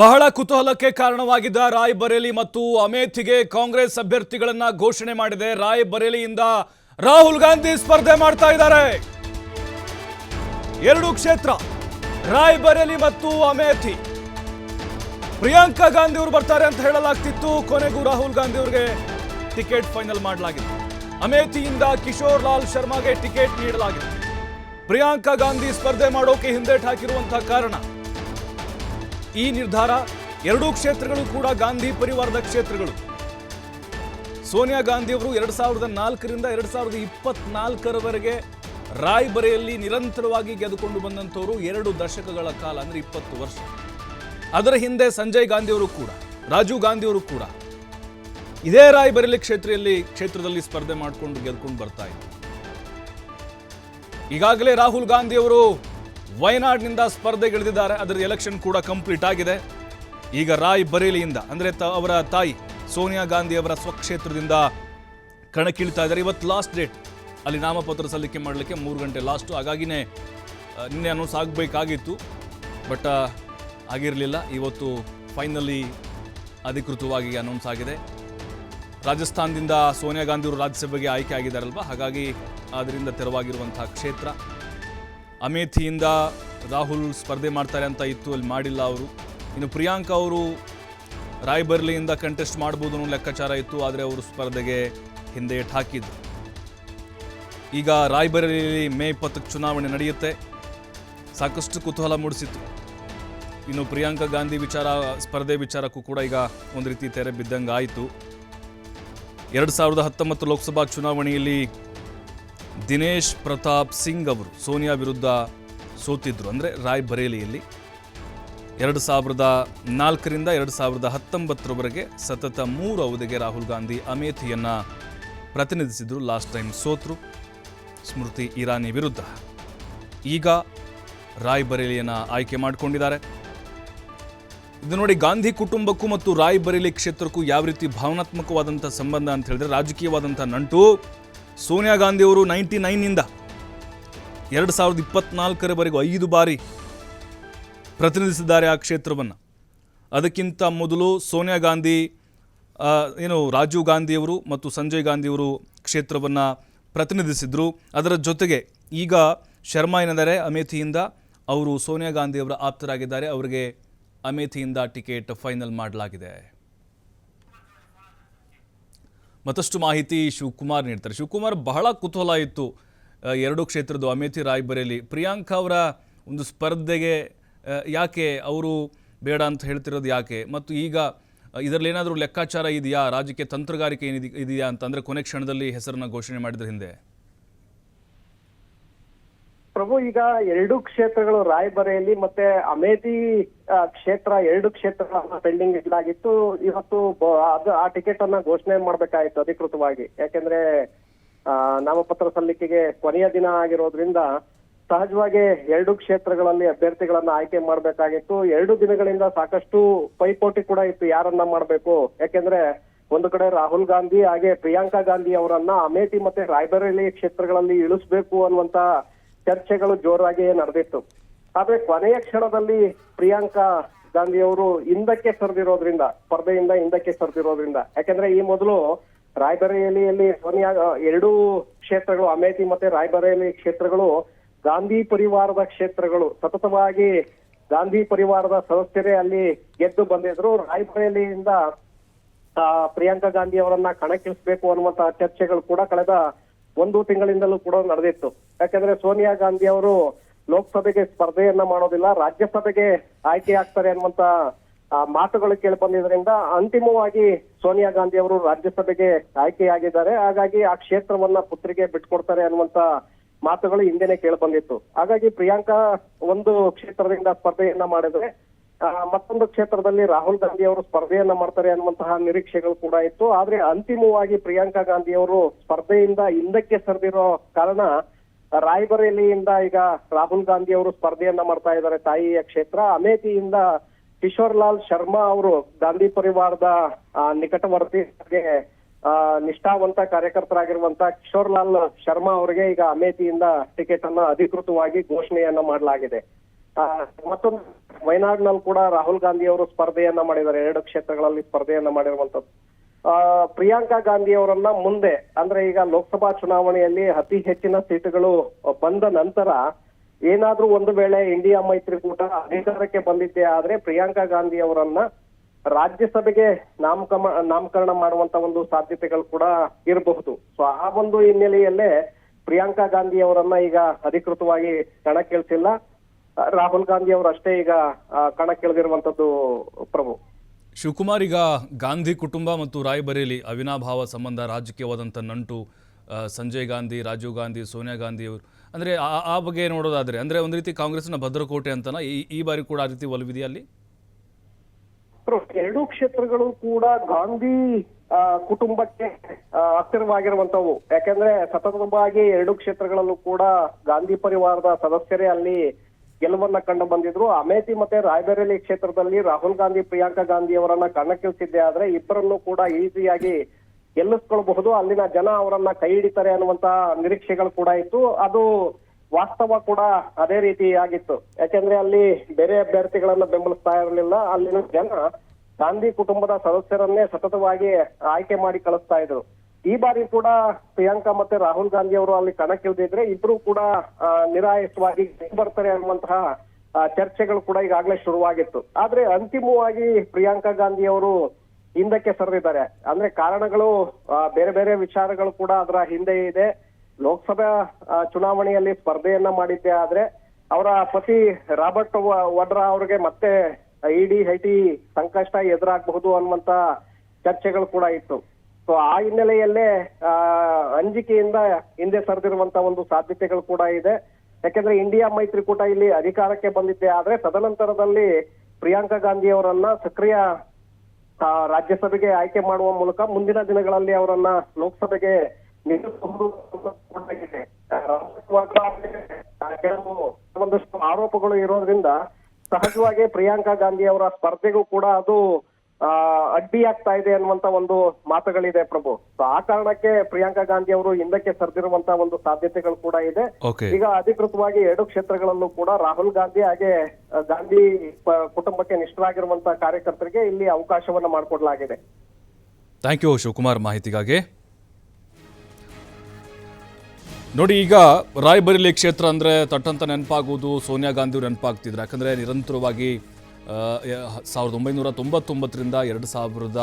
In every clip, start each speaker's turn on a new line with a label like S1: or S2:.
S1: ಬಹಳ ಕುತೂಹಲಕ್ಕೆ ಕಾರಣವಾಗಿದ್ದ ರಾಯ್ಬರೇಲಿ ಮತ್ತು ಅಮೇಥಿಗೆ ಕಾಂಗ್ರೆಸ್ ಅಭ್ಯರ್ಥಿಗಳನ್ನ ಘೋಷಣೆ ಮಾಡಿದೆ. ರಾಯ್ಬರೇಲಿಯಿಂದ ರಾಹುಲ್ ಗಾಂಧಿ ಸ್ಪರ್ಧೆ ಮಾಡ್ತಾ ಇದ್ದಾರೆ. ಎರಡು ಕ್ಷೇತ್ರ ರಾಯ್ಬರೇಲಿ ಮತ್ತು ಅಮೇಥಿ. ಪ್ರಿಯಾಂಕಾ ಗಾಂಧಿ ಅವರು ಬರ್ತಾರೆ ಅಂತ ಹೇಳಲಾಗ್ತಿತ್ತು. ಕೊನೆಗೂ ರಾಹುಲ್ ಗಾಂಧಿ ಅವರಿಗೆ ಟಿಕೆಟ್ ಫೈನಲ್ ಮಾಡಲಾಗಿದೆ ಅಮೇಥಿಯಿಂದ ಕಿಶೋರ್ ಲಾಲ್ ಶರ್ಮಾಗೆ ಟಿಕೆಟ್ ನೀಡಲಾಗಿದೆ. ಪ್ರಿಯಾಂಕಾ ಗಾಂಧಿ ಸ್ಪರ್ಧೆ ಮಾಡೋಕೆ ಹಿಂದೇಟ್ ಹಾಕಿರುವಂತಹ ಕಾರಣ ಈ ನಿರ್ಧಾರ ಎರಡೂ ಕ್ಷೇತ್ರಗಳು ಕೂಡ ಗಾಂಧಿ ಪರಿವಾರದ ಕ್ಷೇತ್ರಗಳು. ಸೋನಿಯಾ ಗಾಂಧಿ ಅವರು ಎರಡ್ ಸಾವಿರದ ನಾಲ್ಕರಿಂದ ಎರಡು ಸಾವಿರದ ಇಪ್ಪತ್ನಾಲ್ಕರವರೆಗೆ ರಾಯ್ಬರೆಯಲ್ಲಿ ನಿರಂತರವಾಗಿ ಗೆದ್ದುಕೊಂಡು ಬಂದಂಥವರು ಎರಡು ದಶಕಗಳ ಕಾಲ, ಅಂದ್ರೆ ಇಪ್ಪತ್ತು ವರ್ಷ. ಅದರ ಹಿಂದೆ ಸಂಜಯ್ ಗಾಂಧಿ ಅವರು ಕೂಡ, ರಾಜೀವ್ ಗಾಂಧಿ ಅವರು ಕೂಡ ಇದೇ ರಾಯ್ಬರೇಲಿ ಕ್ಷೇತ್ರದಲ್ಲಿ ಕ್ಷೇತ್ರದಲ್ಲಿ ಸ್ಪರ್ಧೆ ಮಾಡಿಕೊಂಡು ಗೆದ್ಕೊಂಡು ಬರ್ತಾ ಇದ್ರು. ಈಗಾಗಲೇ ರಾಹುಲ್ ಗಾಂಧಿ ಅವರು ವಯನಾಡ್ನಿಂದ ಸ್ಪರ್ಧೆಗಿಳಿದಿದ್ದಾರೆ. ಅದರ ಎಲೆಕ್ಷನ್ ಕೂಡ ಕಂಪ್ಲೀಟ್ ಆಗಿದೆ. ಈಗ ರಾಯ್ ಬರೇಲಿಯಿಂದ, ಅಂದರೆ ತ, ಅವರ ತಾಯಿ ಸೋನಿಯಾ ಗಾಂಧಿ ಅವರ ಸ್ವಕ್ಷೇತ್ರದಿಂದ ಕಣಕ್ಕಿಳಿತಾ ಇದ್ದಾರೆ. ಇವತ್ತು ಲಾಸ್ಟ್ ಡೇಟ್ ಅಲ್ಲಿ ನಾಮಪತ್ರ ಸಲ್ಲಿಕೆ ಮಾಡಲಿಕ್ಕೆ ಮೂರು ಗಂಟೆ ಲಾಸ್ಟು ಹಾಗಾಗಿನೇ ನಿನ್ನೆ ಅನೌನ್ಸ್ ಆಗಬೇಕಾಗಿತ್ತು. ಬಟ್ ಆಗಿರಲಿಲ್ಲ. ಇವತ್ತು ಫೈನಲಿ ಅಧಿಕೃತವಾಗಿ ಅನೌನ್ಸ್ ಆಗಿದೆ. ರಾಜಸ್ಥಾನದಿಂದ ಸೋನಿಯಾ ಗಾಂಧಿ ಅವರು ರಾಜ್ಯಸಭೆಗೆ ಆಯ್ಕೆ ಆಗಿದ್ದಾರಲ್ವ? ಹಾಗಾಗಿ, ಅದರಿಂದ ತೆರವಾಗಿರುವಂತಹ ಕ್ಷೇತ್ರ. ಅಮೇಥಿಯಿಂದ ರಾಹುಲ್ ಸ್ಪರ್ಧೆ ಮಾಡ್ತಾರೆ ಅಂತ ಇತ್ತು, ಅಲ್ಲಿ ಮಾಡಿಲ್ಲ ಅವರು. ಇನ್ನು ಪ್ರಿಯಾಂಕಾ ಅವರು ರಾಯ್ಬರ್ಲಿಯಿಂದ ಕಂಟೆಸ್ಟ್ ಮಾಡ್ಬೋದು ಅನ್ನೋ ಲೆಕ್ಕಾಚಾರ ಇತ್ತು, ಆದರೆ ಅವರು ಸ್ಪರ್ಧೆಗೆ ಹಿಂದೆ ಹಾಕಿದ್ರು. ಈಗ ರಾಯ್ಬರೇಲಿಯಲ್ಲಿ ಮೇ ಇಪ್ಪತ್ತಕ್ಕೆ ಚುನಾವಣೆ ನಡೆಯುತ್ತೆ. ಸಾಕಷ್ಟು ಕುತೂಹಲ ಮೂಡಿಸಿತ್ತು. ಇನ್ನು ಪ್ರಿಯಾಂಕಾ ಗಾಂಧಿ ವಿಚಾರ, ಸ್ಪರ್ಧೆ ವಿಚಾರಕ್ಕೂ ಕೂಡ ಈಗ ಒಂದು ರೀತಿ ತೆರೆ ಬಿದ್ದಂಗೆ ಆಯಿತು ಎರಡು ಸಾವಿರದ ಹತ್ತೊಂಬತ್ತು ಲೋಕಸಭಾ ಚುನಾವಣೆಯಲ್ಲಿ ದಿನೇಶ್ ಪ್ರತಾಪ್ ಸಿಂಗ್ ಅವರು ಸೋನಿಯಾ ವಿರುದ್ಧ ಸೋತಿದ್ರು. ಅಂದರೆ ರಾಯ್ ಬರೇಲಿಯಲ್ಲಿ ಎರಡು ಸಾವಿರದ ನಾಲ್ಕರಿಂದ ಎರಡು ಸಾವಿರದ ಹತ್ತೊಂಬತ್ತರವರೆಗೆ ಸತತ ಮೂರು ಅವಧಿಗೆ ರಾಹುಲ್ ಗಾಂಧಿ ಅಮೇಥಿಯನ್ನು ಪ್ರತಿನಿಧಿಸಿದ್ರು. ಲಾಸ್ಟ್ ಟೈಮ್ ಸೋತರು ಸ್ಮೃತಿ ಇರಾನಿ ವಿರುದ್ಧ. ಈಗ ರಾಯ್ ಬರೇಲಿಯನ್ನು ಆಯ್ಕೆ ಮಾಡಿಕೊಂಡಿದ್ದಾರೆ. ಇದು ನೋಡಿ ಗಾಂಧಿ ಕುಟುಂಬಕ್ಕೂ ಮತ್ತು ರಾಯ್ ಬರೇಲಿ ಕ್ಷೇತ್ರಕ್ಕೂ ಯಾವ ರೀತಿ ಭಾವನಾತ್ಮಕವಾದಂಥ ಸಂಬಂಧ ಅಂತ ಹೇಳಿದ್ರೆ ರಾಜಕೀಯವಾದಂಥ ನಂಟು ಸೋನಿಯಾ ಗಾಂಧಿ ಅವರು ನೈಂಟಿ ನೈನಿಂದ ಎರಡು ಸಾವಿರದ ಇಪ್ಪತ್ನಾಲ್ಕರವರೆಗೂ ಐದು ಬಾರಿ ಪ್ರತಿನಿಧಿಸಿದ್ದಾರೆ ಆ ಕ್ಷೇತ್ರವನ್ನು. ಅದಕ್ಕಿಂತ ಮೊದಲು ಸೋನಿಯಾ ಗಾಂಧಿ ಏನು, ರಾಜೀವ್ ಗಾಂಧಿಯವರು ಮತ್ತು ಸಂಜಯ್ ಗಾಂಧಿಯವರು ಕ್ಷೇತ್ರವನ್ನು ಪ್ರತಿನಿಧಿಸಿದ್ರು. ಅದರ ಜೊತೆಗೆ ಈಗ ಶರ್ಮಾ ಏನಿದ್ದಾರೆ, ಅಮೇಥಿಯಿಂದ ಅವರು ಸೋನಿಯಾ ಗಾಂಧಿಯವರ ಆಪ್ತರಾಗಿದ್ದಾರೆ. ಅವರಿಗೆ ಅಮೇಥಿಯಿಂದ ಟಿಕೆಟ್ ಫೈನಲ್ ಮಾಡಲಾಗಿದೆ. ಮತ್ತಷ್ಟು ಮಾಹಿತಿ ಶಿವಕುಮಾರ್ ನೀಡ್ತಾರೆ. ಶಿವಕುಮಾರ್ ಬಹಳ ಕುತೂಹಲ ಇತ್ತು. ಎರಡು ಕ್ಷೇತ್ರದ್ದು ಅಮೇಥಿ ರಾಯ್ಬರೇಲಿ. ಪ್ರಿಯಾಂಕಾ ಅವರ ಒಂದು ಸ್ಪರ್ಧೆಗೆ ಯಾಕೆ ಅವರು ಬೇಡ ಅಂತ ಹೇಳ್ತಿರೋದು ಯಾಕೆ? ಮತ್ತು ಈಗ ಇದರಲ್ಲಿ ಏನಾದರೂ ಲೆಕ್ಕಾಚಾರ ಇದೆಯಾ? ರಾಜಕೀಯ ತಂತ್ರಗಾರಿಕೆ ಏನಿದೆ, ಇದೆಯಾ ಅಂತಂದರೆ ಕೊನೆ ಕ್ಷಣದಲ್ಲಿ ಹೆಸರನ್ನು ಘೋಷಣೆ ಮಾಡಿದ್ರ ಹಿಂದೆ.
S2: ಪ್ರಭು ಈಗ ಎರಡು ಕ್ಷೇತ್ರಗಳು ರಾಯ್ಬರೇಲಿ ಮತ್ತೆ ಅಮೇಥಿ ಆ, ಕ್ಷೇತ್ರ ಎರಡು ಕ್ಷೇತ್ರಗಳನ್ನ ಪೆಂಡಿಂಗ್ ಇಡಲಾಗಿತ್ತು ಇವತ್ತು ಅದು ಆ ಟಿಕೆಟ್ ಅನ್ನ ಘೋಷಣೆ ಮಾಡ್ಬೇಕಾಯ್ತು ಅಧಿಕೃತವಾಗಿ. ಯಾಕೆಂದ್ರೆ ಆ, ನಾಮಪತ್ರ ಸಲ್ಲಿಕೆಗೆ ಕೊನೆಯ ದಿನ ಆಗಿರೋದ್ರಿಂದ ಸಹಜವಾಗಿ ಎರಡು ಕ್ಷೇತ್ರಗಳಲ್ಲಿ ಅಭ್ಯರ್ಥಿಗಳನ್ನ ಆಯ್ಕೆ ಮಾಡ್ಬೇಕಾಗಿತ್ತು. ಎರಡು ದಿನಗಳಿಂದ ಸಾಕಷ್ಟು ಪೈಪೋಟಿ ಕೂಡ ಇತ್ತು ಯಾರನ್ನ ಮಾಡ್ಬೇಕು. ಯಾಕೆಂದ್ರೆ ಒಂದು ಕಡೆ ರಾಹುಲ್ ಗಾಂಧಿ ಹಾಗೆ ಪ್ರಿಯಾಂಕಾ ಗಾಂಧಿ ಅವರನ್ನ ಅಮೇಠಿ ಮತ್ತೆ ರಾಯ್ಬರೇಲಿ ಕ್ಷೇತ್ರಗಳಲ್ಲಿ ಇಳಿಸ್ಬೇಕು ಅನ್ನುವಂತ ಚರ್ಚೆಗಳು ಜೋರಾಗಿಯೇ ನಡೆದಿತ್ತು. ಆದ್ರೆ ಕೊನೆಯ ಕ್ಷಣದಲ್ಲಿ ಪ್ರಿಯಾಂಕಾ ಗಾಂಧಿ ಅವರು ಹಿಂದಕ್ಕೆ ಸರಿದಿರೋದ್ರಿಂದ, ಸ್ಪರ್ಧೆಯಿಂದ ಹಿಂದಕ್ಕೆ ಸರಿದಿರೋದ್ರಿಂದ, ಯಾಕಂದ್ರೆ ಈ ಮೊದಲು ರಾಯ್ಬರೇಲಿಯಲ್ಲಿ ಸೋನಿಯಾ ಎರಡೂ ಕ್ಷೇತ್ರಗಳು, ಅಮೇಥಿ ಮತ್ತೆ ರಾಯ್ಬರೇಲಿ ಕ್ಷೇತ್ರಗಳು, ಗಾಂಧಿ ಪರಿವಾರದ ಕ್ಷೇತ್ರಗಳು, ಸತತವಾಗಿ ಗಾಂಧಿ ಪರಿವಾರದ ಸದಸ್ಯರೇ ಅಲ್ಲಿ ಗೆದ್ದು ಬಂದಿದ್ರು. ರಾಯ್ಬರೇಲಿಯಿಂದ ಪ್ರಿಯಾಂಕಾ ಗಾಂಧಿ ಅವರನ್ನ ಕಣಕ್ಕಿಳಿಸಬೇಕು ಅನ್ನುವಂತಹ ಚರ್ಚೆಗಳು ಕೂಡ ಕಳೆದ ಒಂದು ತಿಂಗಳಿಂದಲೂ ಕೂಡ ನಡೆದಿತ್ತು. ಯಾಕಂದ್ರೆ ಸೋನಿಯಾ ಗಾಂಧಿ ಅವರು ಲೋಕಸಭೆಗೆ ಸ್ಪರ್ಧೆಯನ್ನ ಮಾಡೋದಿಲ್ಲ, ರಾಜ್ಯಸಭೆಗೆ ಆಯ್ಕೆ ಆಗ್ತಾರೆ ಅನ್ನುವಂತ ಮಾತುಗಳು ಕೇಳಿ ಬಂದಿದ್ದರಿಂದ ಅಂತಿಮವಾಗಿ ಸೋನಿಯಾ ಗಾಂಧಿ ಅವರು ರಾಜ್ಯಸಭೆಗೆ ಆಯ್ಕೆಯಾಗಿದ್ದಾರೆ. ಹಾಗಾಗಿ ಆ ಕ್ಷೇತ್ರವನ್ನ ಪುತ್ರಿಗೆ ಬಿಟ್ಕೊಡ್ತಾರೆ ಅನ್ನುವಂತ ಮಾತುಗಳು ಹಿಂದೆನೆ ಕೇಳಿ ಬಂದಿತ್ತು. ಹಾಗಾಗಿ ಪ್ರಿಯಾಂಕಾ ಒಂದು ಕ್ಷೇತ್ರದಿಂದ ಸ್ಪರ್ಧೆಯನ್ನ ಮಾಡಿದ್ರೆ ಮತ್ತೊಂದು ಕ್ಷೇತ್ರದಲ್ಲಿ ರಾಹುಲ್ ಗಾಂಧಿ ಅವರು ಸ್ಪರ್ಧೆಯನ್ನ ಮಾಡ್ತಾರೆ ಅನ್ನುವಂತಹ ನಿರೀಕ್ಷೆಗಳು ಕೂಡ ಇತ್ತು. ಆದ್ರೆ ಅಂತಿಮವಾಗಿ ಪ್ರಿಯಾಂಕಾ ಗಾಂಧಿ ಅವರು ಸ್ಪರ್ಧೆಯಿಂದ ಹಿಂದಕ್ಕೆ ಸರಿದಿರೋ ಕಾರಣ ರಾಯ್ಬರೇಲಿಯಿಂದ ಈಗ ರಾಹುಲ್ ಗಾಂಧಿ ಅವರು ಸ್ಪರ್ಧೆಯನ್ನ ಮಾಡ್ತಾ ಇದ್ದಾರೆ ತಾಯಿಯ ಕ್ಷೇತ್ರ. ಅಮೇಥಿಯಿಂದ ಕಿಶೋರ್ ಲಾಲ್ ಶರ್ಮಾ ಅವರು ಗಾಂಧಿ ಪರಿವಾರದ ನಿಕಟವರ್ತಿ ನಿಷ್ಠಾವಂತ ಕಾರ್ಯಕರ್ತರಾಗಿರುವಂತ ಕಿಶೋರ್ ಲಾಲ್ ಶರ್ಮಾ ಅವರಿಗೆ ಈಗ ಅಮೇಥಿಯಿಂದ ಟಿಕೆಟ್ ಅನ್ನ ಅಧಿಕೃತವಾಗಿ ಘೋಷಣೆಯನ್ನ ಮಾಡಲಾಗಿದೆ. ಮತ್ತೊಂದು ವಯನಾಡ್ನಲ್ಲಿ ಕೂಡ ರಾಹುಲ್ ಗಾಂಧಿ ಅವರು ಸ್ಪರ್ಧೆಯನ್ನ ಮಾಡಿದ್ದಾರೆ. ಎರಡು ಕ್ಷೇತ್ರಗಳಲ್ಲಿ ಸ್ಪರ್ಧೆಯನ್ನ ಮಾಡಿರುವಂತದ್ದು ಆ, ಪ್ರಿಯಾಂಕಾ ಗಾಂಧಿ ಅವರನ್ನ ಮುಂದೆ ಅಂದ್ರೆ ಈಗ ಲೋಕಸಭಾ ಚುನಾವಣೆಯಲ್ಲಿ ಅತಿ ಹೆಚ್ಚಿನ ಸೀಟುಗಳು ಬಂದ ನಂತರ ಏನಾದ್ರೂ ಒಂದು ವೇಳೆ ಇಂಡಿಯಾ ಮೈತ್ರಿಕೂಟ ಅಧಿಕಾರಕ್ಕೆ ಬಂದಿದ್ದೆ ಆದ್ರೆ ಪ್ರಿಯಾಂಕಾ ಗಾಂಧಿ ಅವರನ್ನ ರಾಜ್ಯಸಭೆಗೆ ನಾಮಕಮ ನಾಮಕರಣ ಮಾಡುವಂತ ಒಂದು ಸಾಧ್ಯತೆಗಳು ಕೂಡ ಇರಬಹುದು. ಸೊ ಆ ಒಂದು ಹಿನ್ನೆಲೆಯಲ್ಲೇ ಪ್ರಿಯಾಂಕಾ ಗಾಂಧಿ ಅವರನ್ನ ಈಗ ಅಧಿಕೃತವಾಗಿ ಕಣಕ್ಕಿಳಿಸಿಲ್ಲ. ರಾಹುಲ್ ಗಾಂಧಿ ಅವರು ಅಷ್ಟೇ ಈಗ ಕಣಕ್ಕಿಳಿದಿರುವಂತದ್ದು ಪ್ರಭು.
S1: ಶಿವಕುಮಾರ್ ಈಗ ಗಾಂಧಿ ಕುಟುಂಬ ಮತ್ತು ರಾಯ್ಬರೇಲಿ ಅವಿನಾಭಾವ ಸಂಬಂಧ ರಾಜಕೀಯವಾದಂಥ ನಂಟು ಸಂಜಯ್ ಗಾಂಧಿ ರಾಜೀವ್ ಗಾಂಧಿ ಸೋನಿಯಾ ಗಾಂಧಿ ಅವರು. ಅಂದರೆ ಆ- ಬಗ್ಗೆ ನೋಡೋದಾದರೆ ಅಂದರೆ ಒಂದು ರೀತಿ ಕಾಂಗ್ರೆಸ್ನ ಭದ್ರಕೋಟೆ ಅಂತನ ಈ ಬಾರಿ ಕೂಡ ಆ ರೀತಿ ಒಲವಿದೆಯಾ ಅಲ್ಲಿ?
S2: ಎರಡೂ ಕ್ಷೇತ್ರಗಳು ಕೂಡ ಗಾಂಧಿ ಕುಟುಂಬಕ್ಕೆ ಹತ್ತಿರವಾಗಿರುವಂತವು ಯಾಕೆಂದ್ರೆ ಸತತವಾಗಿ ಎರಡು ಕ್ಷೇತ್ರಗಳಲ್ಲೂ ಕೂಡ ಗಾಂಧಿ ಪರಿವಾರದ ಸದಸ್ಯರೇ ಅಲ್ಲಿ ಗೆಲುವನ್ನ ಕಂಡು ಬಂದಿದ್ರು. ಅಮೇಥಿ ಮತ್ತೆ ರಾಯ್ಬರೇಲಿ ಕ್ಷೇತ್ರದಲ್ಲಿ ರಾಹುಲ್ ಗಾಂಧಿ, ಪ್ರಿಯಾಂಕಾ ಗಾಂಧಿ ಅವರನ್ನ ಕಣಕ್ಕಿಳಿಸಿದ್ದೆ ಆದ್ರೆ ಇಬ್ಬರನ್ನು ಕೂಡ ಈಸಿಯಾಗಿ ಗೆಲ್ಲಿಸ್ಕೊಳ್ಬಹುದು. ಅಲ್ಲಿನ ಜನ ಅವರನ್ನ ಕೈ ಹಿಡಿತಾರೆ ಅನ್ನುವಂತ ನಿರೀಕ್ಷೆಗಳು ಕೂಡ ಇತ್ತು. ಅದು ವಾಸ್ತವ ಕೂಡ ಅದೇ ರೀತಿ ಆಗಿತ್ತು. ಯಾಕೆಂದ್ರೆ ಅಲ್ಲಿ ಬೇರೆ ಅಭ್ಯರ್ಥಿಗಳನ್ನ ಬೆಂಬಲಿಸ್ತಾ ಇರಲಿಲ್ಲ. ಅಲ್ಲಿನ ಜನ ಗಾಂಧಿ ಕುಟುಂಬದ ಸದಸ್ಯರನ್ನೇ ಸತತವಾಗಿ ಆಯ್ಕೆ ಮಾಡಿ ಕಳಿಸ್ತಾ ಇದ್ರು. ಈ ಬಾರಿ ಕೂಡ ಪ್ರಿಯಾಂಕಾ ಮತ್ತೆ ರಾಹುಲ್ ಗಾಂಧಿ ಅವರು ಅಲ್ಲಿ ಕಣಕ್ಕಿಳಿದಿದ್ರೆ ಇಬ್ರು ಕೂಡ ನಿರಾಯಸವಾಗಿ ಬರ್ತಾರೆ ಅನ್ನುವಂತಹ ಚರ್ಚೆಗಳು ಕೂಡ ಈಗಾಗಲೇ ಶುರುವಾಗಿತ್ತು. ಆದ್ರೆ ಅಂತಿಮವಾಗಿ ಪ್ರಿಯಾಂಕಾ ಗಾಂಧಿ ಅವರು ಹಿಂದಕ್ಕೆ ಸರಿದಿದ್ದಾರೆ. ಅಂದ್ರೆ ಕಾರಣಗಳು ಬೇರೆ ಬೇರೆ ವಿಚಾರಗಳು ಕೂಡ ಅದರ ಹಿಂದೆ ಇದೆ. ಲೋಕಸಭಾ ಚುನಾವಣೆಯಲ್ಲಿ ಸ್ಪರ್ಧೆಯನ್ನ ಮಾಡಿದ್ದೆ ಆದ್ರೆ ಅವರ ಪತಿ ರಾಬರ್ಟ್ ವಡ್ರಾ ಅವರಿಗೆ ಮತ್ತೆ ಇಡಿ, ಐಟಿ ಸಂಕಷ್ಟ ಎದುರಾಗಬಹುದು ಅನ್ನುವಂತ ಚರ್ಚೆಗಳು ಕೂಡ ಇತ್ತು. ಸೊ ಆ ಹಿನ್ನೆಲೆಯಲ್ಲೇ ಆ, ಅಂಜಿಕೆಯಿಂದ ಹಿಂದೆ ಸರಿದಿರುವಂತ ಒಂದು ಸಾಧ್ಯತೆಗಳು ಕೂಡ ಇದೆ. ಯಾಕೆಂದ್ರೆ ಇಂಡಿಯಾ ಮೈತ್ರಿಕೂಟ ಇಲ್ಲಿ ಅಧಿಕಾರಕ್ಕೆ ಬಂದಿದ್ದೆ ಆದ್ರೆ ತದನಂತರದಲ್ಲಿ ಪ್ರಿಯಾಂಕಾ ಗಾಂಧಿ ಅವರನ್ನ ಸಕ್ರಿಯ ರಾಜ್ಯಸಭೆಗೆ ಆಯ್ಕೆ ಮಾಡುವ ಮೂಲಕ ಮುಂದಿನ ದಿನಗಳಲ್ಲಿ ಅವರನ್ನ ಲೋಕಸಭೆಗೆ ನಿಲ್ಲಿಸಬಹುದು ಕೆಲವು ಒಂದಷ್ಟು ಆರೋಪಗಳು ಇರೋದ್ರಿಂದ ಸಹಜವಾಗಿ ಪ್ರಿಯಾಂಕಾ ಗಾಂಧಿ ಅವರ ಸ್ಪರ್ಧೆಗೂ ಕೂಡ ಅದು ಅಡ್ಡಿಯಾಗ್ತಾ ಇದೆ ಅನ್ನುವಂತ ಒಂದು ಮಾತುಗಳಿದೆ ಪ್ರಭು. ಸೊ ಆ ಕಾರಣಕ್ಕೆ ಪ್ರಿಯಾಂಕಾ ಗಾಂಧಿ ಅವರು ಹಿಂದಕ್ಕೆ ಸರಿದಿರುವಂತ ಒಂದು ಸಾಧ್ಯತೆಗಳು ಕೂಡ ಇದೆ. ಈಗ ಅಧಿಕೃತವಾಗಿ ಎರಡು ಕ್ಷೇತ್ರಗಳಲ್ಲೂ ಕೂಡ ರಾಹುಲ್ ಗಾಂಧಿ ಹಾಗೆ ಗಾಂಧಿ ಕುಟುಂಬಕ್ಕೆ ನಿಷ್ಠರಾಗಿರುವಂತಹ ಕಾರ್ಯಕರ್ತರಿಗೆ ಇಲ್ಲಿ ಅವಕಾಶವನ್ನ ಮಾಡಿಕೊಡಲಾಗಿದೆ.
S1: ಥ್ಯಾಂಕ್ ಯು ಶಿವಕುಮಾರ್ ಮಾಹಿತಿಗಾಗಿ. ನೋಡಿ ಈಗ ರಾಯ್ಬರೇಲಿ ಕ್ಷೇತ್ರ ಅಂದರೆ ತಟ್ಟಂತ ನೆನಪಾಗುವುದು ಸೋನಿಯಾ ಗಾಂಧಿ ನೆನಪಾಗ್ತಿದ್ರು. ಯಾಕಂದರೆ ನಿರಂತರವಾಗಿ ಸಾವಿರದ ಒಂಬೈನೂರ ತೊಂಬತ್ತೊಂಬತ್ತರಿಂದ ಎರಡು ಸಾವಿರದ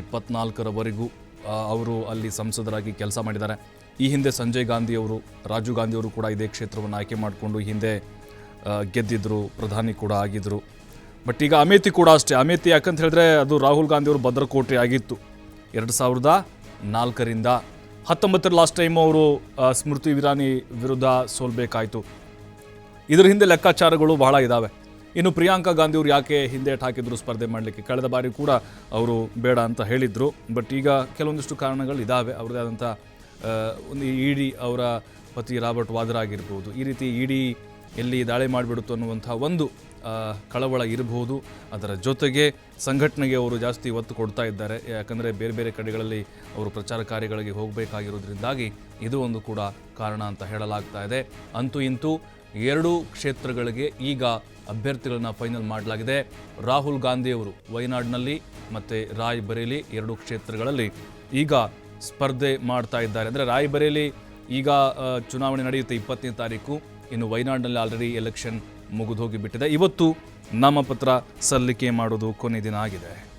S1: ಇಪ್ಪತ್ನಾಲ್ಕರವರೆಗೂ ಅವರು ಅಲ್ಲಿ ಸಂಸದರಾಗಿ ಕೆಲಸ ಮಾಡಿದ್ದಾರೆ. ಈ ಹಿಂದೆ ಸಂಜಯ್ ಗಾಂಧಿ ಅವರು, ರಾಜೀವ್ ಗಾಂಧಿ ಅವರು ಕೂಡ ಇದೇ ಕ್ಷೇತ್ರವನ್ನು ಆಯ್ಕೆ ಮಾಡಿಕೊಂಡು ಹಿಂದೆ ಗೆದ್ದಿದ್ದರು ಪ್ರಧಾನಿ ಕೂಡ ಆಗಿದ್ದರು ಬಟ್ ಈಗ ಅಮೇತಿ ಕೂಡ ಅಷ್ಟೇ. ಅಮೇತಿ ಯಾಕಂತ ಹೇಳಿದ್ರೆ ಅದು ರಾಹುಲ್ ಗಾಂಧಿ ಅವರು ಭದ್ರಕೋಟೆ ಆಗಿತ್ತು. ಎರಡು ಸಾವಿರದ ನಾಲ್ಕರಿಂದ ಹತ್ತೊಂಬತ್ತರ ಲಾಸ್ಟ್ ಟೈಮ್ ಅವರು ಸ್ಮೃತಿ ಇರಾನಿ ವಿರುದ್ಧ ಸೋಲ್ಬೇಕಾಯಿತು. ಇದರ ಹಿಂದೆ ಲೆಕ್ಕಾಚಾರಗಳು ಬಹಳ ಇದ್ದಾವೆ ಇನ್ನು ಪ್ರಿಯಾಂಕಾ ಗಾಂಧಿ ಅವರು ಯಾಕೆ ಹಿಂದೆ ಹಾಕಿದ್ರು ಸ್ಪರ್ಧೆ ಮಾಡಲಿಕ್ಕೆ ಕಳೆದ ಬಾರಿ ಕೂಡ ಅವರು ಬೇಡ ಅಂತ ಹೇಳಿದರು. ಬಟ್ ಈಗ ಕೆಲವೊಂದಿಷ್ಟು ಕಾರಣಗಳು ಇದ್ದಾವೆ ಅವ್ರದ್ದೇ ಆದಂಥ ಒಂದು ಇಡಿ ಅವರ ಪತಿ ರಾಬರ್ಟ್ ವಾದ್ರಾ ಆಗಿರ್ಬೋದು. ಈ ರೀತಿ ಇಡಿ ಎಲ್ಲಿ ದಾಳಿ ಮಾಡಿಬಿಡುತ್ತೋ ಅನ್ನುವಂಥ ಒಂದು ಕಳವಳ ಇರಬಹುದು. ಅದರ ಜೊತೆಗೆ ಸಂಘಟನೆಗೆ ಅವರು ಜಾಸ್ತಿ ಒತ್ತು ಕೊಡ್ತಾ ಇದ್ದಾರೆ. ಯಾಕಂದರೆ ಬೇರೆ ಬೇರೆ ಕಡೆಗಳಲ್ಲಿ ಅವರು ಪ್ರಚಾರ ಕಾರ್ಯಗಳಿಗೆ ಹೋಗಬೇಕಾಗಿರೋದ್ರಿಂದಾಗಿ ಇದು ಒಂದು ಕೂಡ ಕಾರಣ ಅಂತ ಹೇಳಲಾಗ್ತಾ ಇದೆ. ಅಂತೂ ಇಂತೂ ಎರಡೂ ಕ್ಷೇತ್ರಗಳಿಗೆ ಈಗ ಅಭ್ಯರ್ಥಿಗಳನ್ನು ಫೈನಲ್ ಮಾಡಲಾಗಿದೆ. ರಾಹುಲ್ ಗಾಂಧಿಯವರು ವಯನಾಡ್ನಲ್ಲಿ ಮತ್ತು ರಾಯ್ಬರೇಲಿ ಎರಡೂ ಕ್ಷೇತ್ರಗಳಲ್ಲಿ ಈಗ ಸ್ಪರ್ಧೆ ಮಾಡ್ತಾ ಇದ್ದಾರೆ. ಅಂದರೆ ರಾಯ್ಬರೇಲಿ ಈಗ ಚುನಾವಣೆ ನಡೆಯುತ್ತೆ ಇಪ್ಪತ್ತನೇ ತಾರೀಕು. ಇನ್ನು ವಯನಾಡ್ನಲ್ಲಿ ಆಲ್ರೆಡಿ ಎಲೆಕ್ಷನ್ ಮುಗಿದು ಹೋಗಿ ಬಿಟ್ಟಿದೆ ಇವತ್ತು ನಾಮಪತ್ರ ಸಲ್ಲಿಕೆ ಮಾಡೋದು ಕೊನೆ ದಿನ ಆಗಿದೆ.